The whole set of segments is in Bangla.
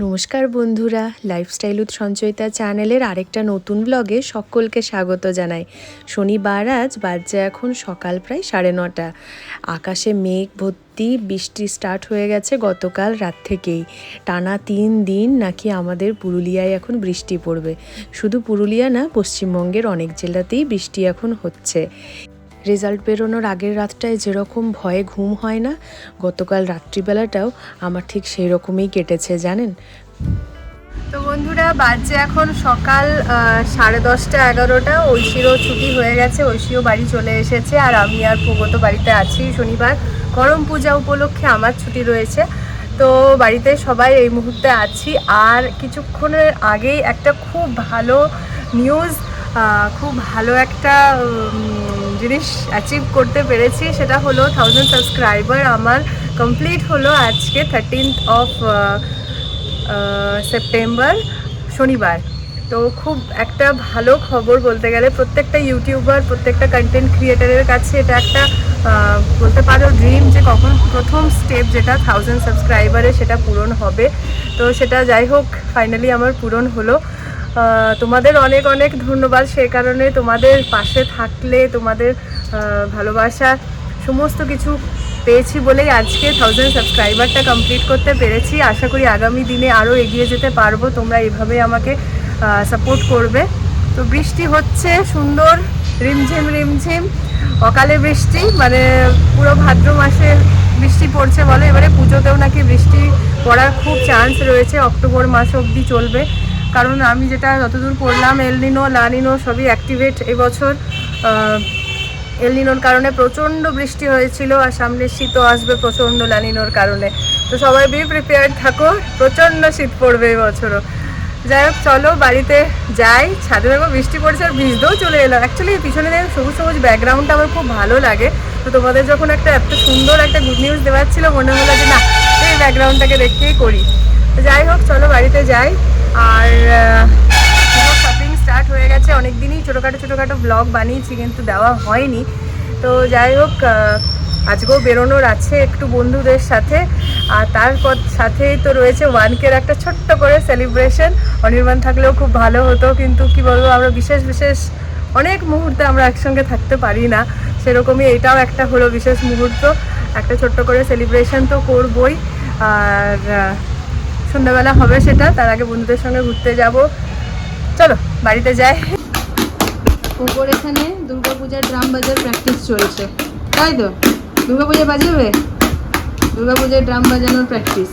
নমস্কার বন্ধুরা লাইফস্টাইল উৎ সঞ্চয়িতা চ্যানেলের আরেকটা নতুন ব্লগে সকলকে স্বাগত জানাই। শনিবার আজ, বাজছে এখন সকাল প্রায় সাড়ে নটা। আকাশে মেঘ ভর্তি, বৃষ্টি স্টার্ট হয়ে গেছে গতকাল রাত থেকেই। টানা তিন দিন নাকি আমাদের পুরুলিয়ায় এখন বৃষ্টি পড়বে। শুধু পুরুলিয়া না, পশ্চিমবঙ্গের অনেক জেলাতেই বৃষ্টি এখন হচ্ছে। রেজাল্ট বেরোনোর আগের রাতটায় যেরকম ভয়ে ঘুম হয় না, গতকাল রাত্রিবেলাটাও আমার ঠিক সেই রকমই কেটেছে, জানেন? তো বন্ধুরা, বাজছে এখন সকাল সাড়ে দশটা এগারোটা। ঐশীরও ছুটি হয়ে গেছে, ঐশীও বাড়ি চলে এসেছে, আর আমি আর প্রগত বাড়িতে আছি। শনিবার করম পূজা উপলক্ষে আমার ছুটি রয়েছে। তো বাড়িতে সবাই এই মুহূর্তে আছি। আর কিছুক্ষণের আগেই একটা খুব ভালো নিউজ খুব ভালো একটা জিনিস অ্যাচিভ করতে পেরেছি। সেটা হলো থাউজেন্ড সাবস্ক্রাইবার আমার কমপ্লিট হলো আজকে থার্টিনথ অফ সেপ্টেম্বর শনিবার। তো খুব একটা ভালো খবর বলতে গেলে প্রত্যেকটা ইউটিউবার প্রত্যেকটা কন্টেন্ট ক্রিয়েটারের কাছে এটা একটা বলতে পারো ড্রিম যে কখন প্রথম স্টেপ যেটা থাউজেন্ড সাবস্ক্রাইবারে সেটা পূরণ হবে। তো সেটা যাই হোক ফাইনালি আমার পূরণ হলো। তোমাদের অনেক অনেক ধন্যবাদ। সেই কারণে তোমাদের পাশে থাকলে, তোমাদের ভালোবাসা সমস্ত কিছু পেয়েছি বলেই আজকে থাউজেন্ড সাবস্ক্রাইবারটা কমপ্লিট করতে পেরেছি। আশা করি আগামী দিনে আরও এগিয়ে যেতে পারব। তোমরা এভাবে আমাকে সাপোর্ট করবে। তো বৃষ্টি হচ্ছে, সুন্দর, রিমঝিম রিমঝিম, অকালে বৃষ্টি মানে পুরো ভাদ্র মাসে বৃষ্টি পড়ছে বলে। এবারে পুজোতেও নাকি বৃষ্টি পড়ার খুব চান্স রয়েছে। অক্টোবর মাস অবধি চলবে। কারণ আমি যেটা যতদূর পড়লাম এলনিনো লানিনো সবই অ্যাক্টিভেট এবছর এলনিনোর কারণে প্রচণ্ড বৃষ্টি হয়েছিল আর সামনে শীতও আসবে প্রচণ্ড লানিনোর কারণে। তো সবাই বি প্রিপেয়ার্ড থাকো, প্রচণ্ড শীত পড়বে এবছরও যাই হোক, চলো বাড়িতে যাই। ছাদে দেখো বৃষ্টি পড়ছে আর ভিজতেও চলে এলো অ্যাকচুয়ালি পিছনে দেখো সবুজ সবুজ ব্যাকগ্রাউন্ডটা আমার খুব ভালো লাগে। তো তোমাদের যখন একটা এত সুন্দর একটা গুড নিউজ দেওয়ার ছিল, মনে হলো যে না, এই ব্যাকগ্রাউন্ডটাকে দেখতেই করি। যাই হোক, চলো বাড়িতে যাই। আর শপিং স্টার্ট হয়ে গেছে। অনেক দিনই ছোটোখাটো ছোটোখাটো ব্লগ বানিয়েছি, কিন্তু দেওয়া হয়নি। তো যাই হোক আজকেও বেরোনোর আছে একটু বন্ধুদের সাথে। আর তার পর- সাথেই তো রয়েছে ওয়ানকের একটা ছোট্ট করে সেলিব্রেশন অনির্বাণ থাকলেও খুব ভালো হতো, কিন্তু কি বলব, আমরা বিশেষ বিশেষ অনেক মুহূর্তে আমরা একসঙ্গে থাকতে পারি না। সেরকমই এটাও একটা হলো বিশেষ মুহূর্ত। একটা ছোট্ট করে সেলিব্রেশন তো করবই। আর সন্ধ্যাবেলা হবে সেটা, তার আগে বন্ধুদের সঙ্গে ঘুরতে যাব। চলো, বাড়িতে যাই। উপর এখানে দুর্গাপূজার ড্রাম বাজার প্র্যাকটিস চলছে। তাই তো? দুর্গাপূজা বাজাবে? দুর্গাপূজার ড্রাম বাজানোর প্র্যাকটিস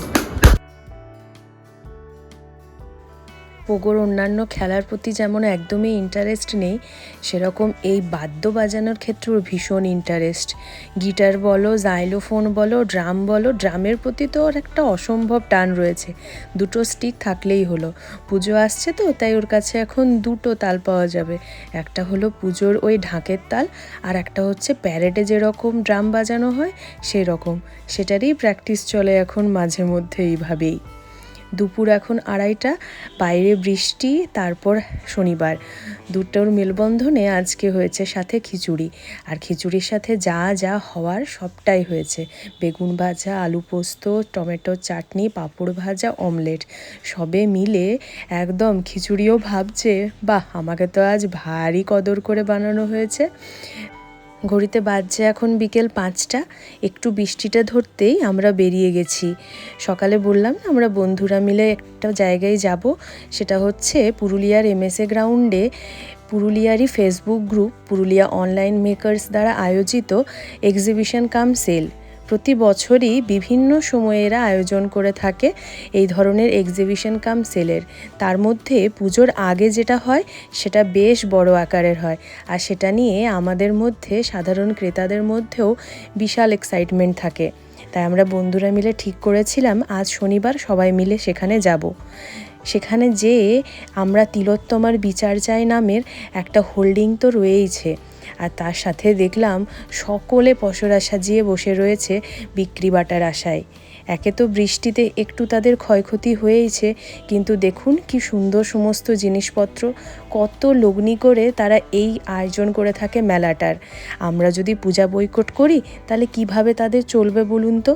পোগোর অন্যান্য খেলার প্রতি যেমন একদমই ইন্টারেস্ট নেই, সেরকম এই বাদ্য বাজানোর ক্ষেত্রেও ভীষণ ইন্টারেস্ট গিটার বলো জাইলোফোন বলো ড্রাম বলো ড্রামের প্রতি তো ওর একটা অসম্ভব টান রয়েছে। দুটো স্টিক থাকলেই হলো। পুজো আসছে তো, তাই ওর কাছে এখন দুটো তাল পাওয়া যাবে। একটা হলো পুজোর ওই ঢাকের তাল, আর একটা হচ্ছে প্যারেডে যেরকম ড্রাম বাজানো হয়, সেরকম। সেটারই প্র্যাকটিস চলে এখন মাঝে মধ্যে এইভাবেই। দুপুর এখন আড়াইটা, বাইরে বৃষ্টি, তারপর শনিবার। দুটোর মেলবন্ধনে আজকে হয়েছে সাথে খিচুড়ি। আর খিচুড়ির সাথে যা যা হওয়ার সবটাই হয়েছে। বেগুন ভাজা, আলু পোস্ত, টমেটো চাটনি, পাঁপড় ভাজা, অমলেট। সবে মিলে একদম খিচুড়িও ভাবছে, বাহ, আমাকে তো আজ ভারী কদর করে বানানো হয়েছে। ঘড়িতে বাজছে এখন বিকেল পাঁচটা। একটু বৃষ্টিটা ধরতেই আমরা বেরিয়ে গেছি। সকালে বললাম না, আমরা বন্ধুরা মিলে একটা জায়গায় যাব। সেটা হচ্ছে পুরুলিয়ার এমএসএ গ্রাউন্ডে পুরুলিয়ারই Facebook group Purulia online makers দ্বারা আয়োজিত এক্সিবিশন কাম সেল প্রতি বছরই বিভিন্ন সময়ে এরা আয়োজন করে থাকে এই ধরনের এক্সিবিশন কাম সেলের। তার মধ্যে পুজোর আগে যেটা হয়, সেটা বেশ বড় আকারের হয়। আর সেটা নিয়ে আমাদের মধ্যে, সাধারণ ক্রেতাদের মধ্যেও বিশাল এক্সাইটমেন্ট থাকে। তাই আমরা বন্ধুরা মিলে ঠিক করেছিলাম, আজ শনিবার সবাই মিলে সেখানে যাব। সেখানে যেয়ে আমরা তিলোত্তমার বিচার চাই নামের একটা হোল্ডিং তো রয়েইছে। আর তার সাথে দেখলাম সকলে পসরা সাজিয়ে বসে রয়েছে বিক্রি বাটার আশায়। একে তো বৃষ্টিতে একটু তাদের ক্ষয়ক্ষতি হয়েইছে, কিন্তু দেখুন কি সুন্দর সমস্ত জিনিসপত্র, কত লগ্নি করে তারা এই আয়োজন করে থাকে মেলাটার। আমরা যদি পূজা বৈকট করি, তাহলে কীভাবে তাদের চলবে বলুন তো?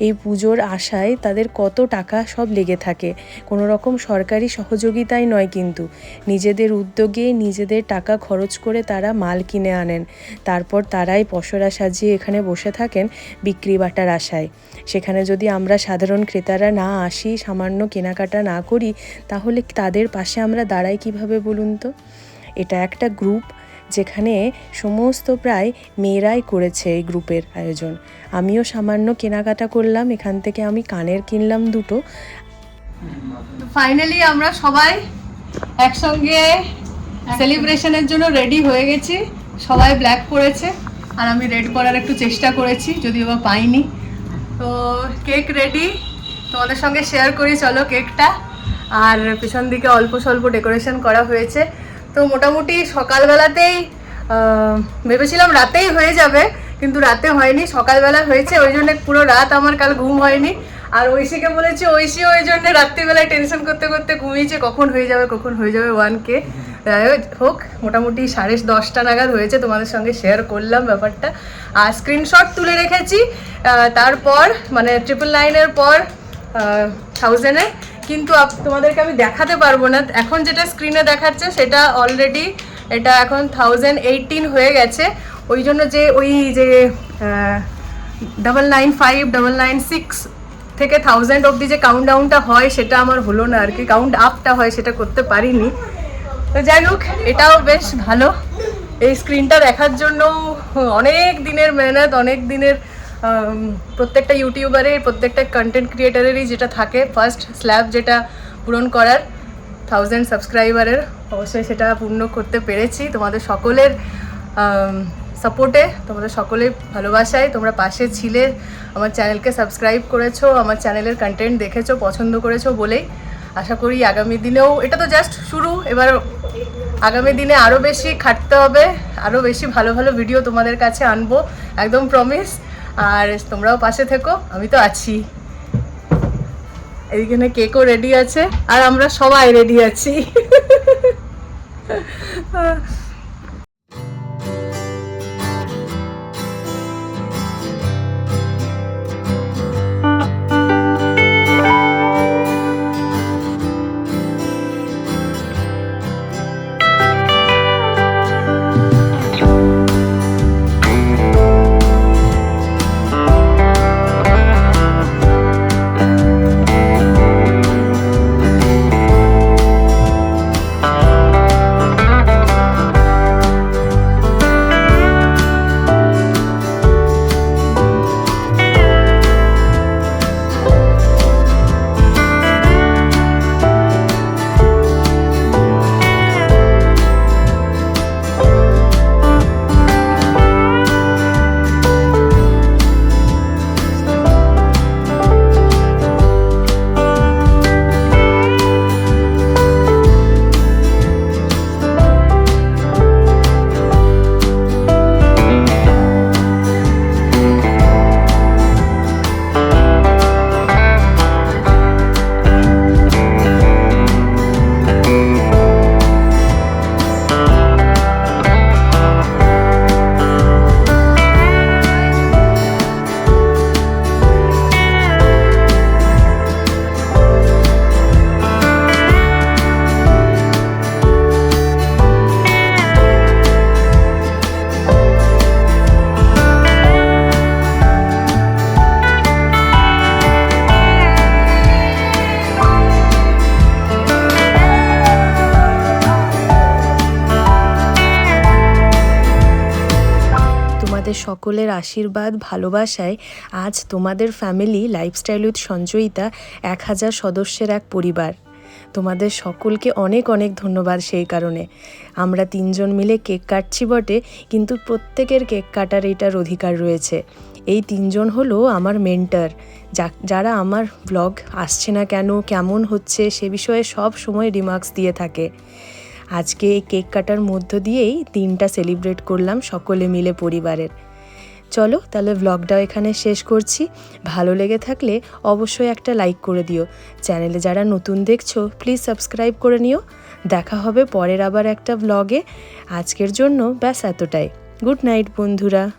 এই পুজোর আশায় তাদের কত টাকা সব লেগে থাকে। কোনো রকম সরকারি সহযোগিতাই নয় কিন্তু। নিজেদের উদ্যোগে নিজেদের টাকা খরচ করে তারা মাল কিনে আনেন। তারপর তারাই পসরা সাজিয়ে এখানে বসে থাকেন বিক্রি বাটার আশায়। সেখানে যদি আমরা সাধারণ ক্রেতারা না আসি, সামান্য কেনাকাটা না করি, তাহলে তাদের পাশে আমরা দাঁড়াই কীভাবে বলুন তো? এটা একটা গ্রুপ যেখানে সমস্ত প্রায় মেয়েরাই করেছে এই গ্রুপের আয়োজন। আমিও সামান্য কেনাকাটা করলাম, এখান থেকে আমি কানের কিনলাম দুটো। ফাইনালি আমরা সবাই একসঙ্গে সেলিব্রেশনের জন্য রেডি হয়ে গেছি। সবাই ব্ল্যাক পরেছে, আর আমি রেড করার একটু চেষ্টা করেছি, যদিও বা পাইনি। তো কেক রেডি তোমাদের সঙ্গে শেয়ার করি, চলো কেকটা আর পেছন দিকে অল্প স্বল্প ডেকোরেশন করা হয়েছে। তো মোটামুটি সকালবেলাতেই ভেবেছিলাম রাতেই হয়ে যাবে, কিন্তু রাতে হয়নি, সকালবেলা হয়েছে, ওই জন্য পুরো রাত আমার কাল ঘুম হয়নি। আর ঐশীকে বলেছি, ঐশী, ওই জন্য রাত্রিবেলায় টেনশন করতে করতে ঘুমিয়েছে, কখন হয়ে যাবে, কখন হয়ে যাবে ওয়ান কে হোক মোটামুটি সাড়ে দশটা নাগাদ হয়েছে, তোমাদের সঙ্গে শেয়ার করলাম ব্যাপারটা। আর স্ক্রিনশট তুলে রেখেছি তারপর মানে ট্রিপল নাইনের পর থাউজেন্ডে কিন্তু তোমাদেরকে আমি দেখাতে পারব না। এখন যেটা স্ক্রিনে দেখাচ্ছে, সেটা অলরেডি এটা এখন থাউজেন্ড এইটিন হয়ে গেছে। ওই জন্য যে ওই যে double nine five double nine six থেকে থাউজেন্ড অবধি যে কাউন্ট ডাউনটা হয়, সেটা আমার হলো না আর কি। কাউন্ট আপটা হয়, সেটা করতে পারিনি। তো যাই হোক, এটাও বেশ ভালো। এই স্ক্রিনটা দেখার জন্য অনেক দিনের মেহনত, অনেক দিনের প্রত্যেকটা ইউটিউবারের প্রত্যেকটা কন্টেন্ট ক্রিয়েটারেরই যেটা থাকে ফার্স্ট স্ল্যাব যেটা পূরণ করার থাউজেন্ড সাবস্ক্রাইবারের অবশ্যই সেটা পূর্ণ করতে পেরেছি। তোমাদের সকলের সাপোর্টে তোমাদের সকলের ভালোবাসায় তোমরা পাশে ছিলে, আমার চ্যানেলকে সাবস্ক্রাইব করেছ, আমার চ্যানেলের কন্টেন্ট দেখেছ, পছন্দ করেছ বলেই আশা করি আগামী দিনেও, এটা তো জাস্ট শুরু, এবার আগামী দিনে আরও বেশি খাটতে হবে আরও বেশি ভালো ভালো ভিডিও তোমাদের কাছে আনব, একদম প্রমিস আর তোমরাও পাশে থেকো, আমি তো আছি। এইখানে কেকও রেডি আছে, আর আমরা সবাই রেডি আছি। সকলের আশীর্বাদ, ভালোবাসায় আজ তোমাদের ফ্যামিলি লাইফস্টাইল উইথ সঞ্চয়িতা এক হাজার সদস্যের এক পরিবার। তোমাদের সকলকে অনেক অনেক ধন্যবাদ সেই কারণে। আমরা তিনজন মিলে কেক কাটছি বটে, কিন্তু প্রত্যেকের কেক কাটার এটার অধিকার রয়েছে। এই তিনজন হলো আমার মেন্টার যারা আমার ব্লগ আসছে না কেন, কেমন হচ্ছে, সে বিষয়ে সব সময় রিমার্কস দিয়ে থাকে। আজকে এই কেক কাটার মধ্য দিয়েই দিনটা সেলিব্রেট করলাম সকলে মিলে পরিবারের। চলো তাহলে ব্লগটাও এখানে শেষ করছি। ভালো লেগে থাকলে অবশ্যই একটা লাইক করে দিও। চ্যানেলে যারা নতুন দেখছ প্লিজ সাবস্ক্রাইব করে নিও। দেখা হবে পরের আবার একটা ব্লগে আজকের জন্য ব্যাস এতটাই। গুড নাইট বন্ধুরা।